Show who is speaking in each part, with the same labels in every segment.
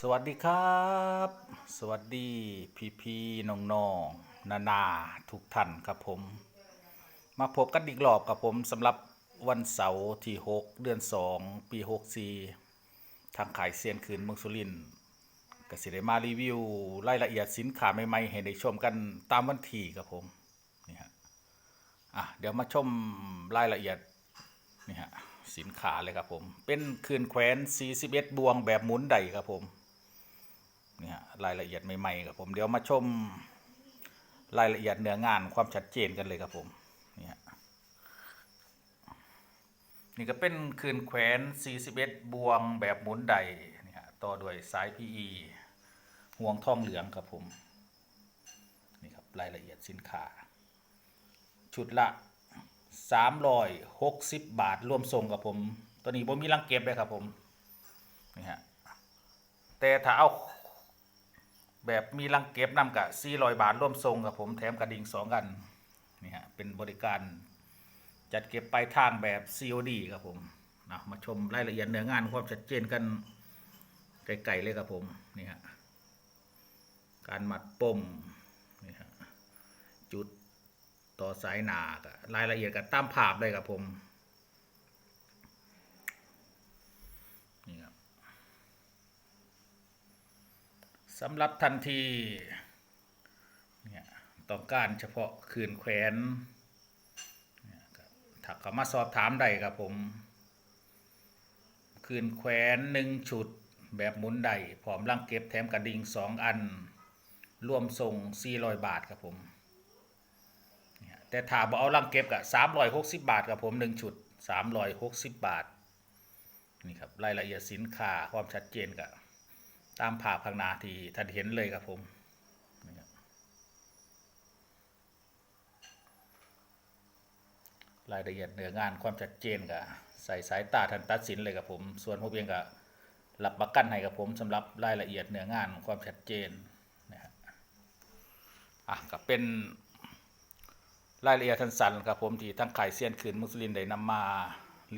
Speaker 1: สวัสดีครับ สวัสดีพี่พี่น้องน้องนานาทุกท่านครับผม มาพบกันอีกรอบกับผมสำหรับวันเสาร์ที่ 6 เดือน 2 ปี 64 ทางขายเซียนคืนเมืองสุรินทร์กสิได้มารีวิวรายละเอียดสินค้าใหม่ๆ ให้ได้ชมกันตามวันที่ครับผมนี่ฮะอะเดี๋ยวมาชมรายละเอียดนี่ฮะสินค้าเลยครับผม เป็นคืนแขวน41บวงแบบหมุนใดครับผม เนี่ฮะรายละเอียดใหม่ๆครับผมเดี๋ยวมาชมรายละเอียดเนื้องานความชัดเจนกันเลยครับผมนี่ฮะนี่ก็เป็นคืนแขวน 41 บวงแบบหมุนใดนี่ฮะต่อด้วยสาย PE ห่วงทองเหลืองครับผมนี่ครับรายละเอียดสินค้า ชุดละ360 บาทรวมส่งกับผม ตัวนี้ผมมีรังเก็บเลยครับผมนี่ฮะแต่ถ้าเอา แบบมีรังเก็บน้ำกับ400บาทร่วมส่งกับผมแถมกระดิ่งสองกันนี่ฮะเป็นบริการจัดเก็บปลายทางแบบ COD ครับผมนะมาชมรายละเอียดเนื้องานความชัดเจนกันไกลๆเลยครับผมนี่ฮะการหมัดปมนี่ฮะจุดต่อสายหนากรายละเอียดก็ตามภาพเลยครับผม นี่ครับ สำหรับทันทีเนี่ยต้องการเฉพาะคืนแขวนเนี่ยครับถ้าเขามาสอบถามได้ครับผม คืนแขวนหนึ่งชุดแบบหมุนใดพร้อมรังเก็บแถมกระดิ่งสองอัน รวมส่ง400 บาทครับผมแต่ถ้าบ่เอาลังเก็บก็สามร้อยหกสิบบาทครับผมหนึ่งชุดสามร้อยหกสิบบาทนี่ครับรายละเอียดสินค้าความชัดเจนก็ ตามภาพข้างนาที่ท่านเห็นเลยครับผมรายละเอียดเนื้องานความชัดเจนก็ใส่สายตาท่านตัดสินเลยครับผม ส่วนผมเองก็รับประกันให้กับผมสำหรับรายละเอียดเนื้องานความชัดเจนนะครับอะก็เป็นรายละเอียดทันสันครับผมที่ทั้งขายเซียนคืนมุสลิมได้นำมา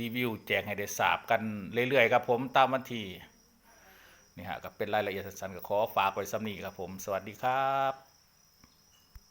Speaker 1: รีวิวแจกให้ได้ทราบกันเรื่อยๆครับผมตามวันที่ นี่ฮะก็เป็นรายละเอียดสั้นๆก็ขอฝากไว้สำนีครับผม สวัสดีครับ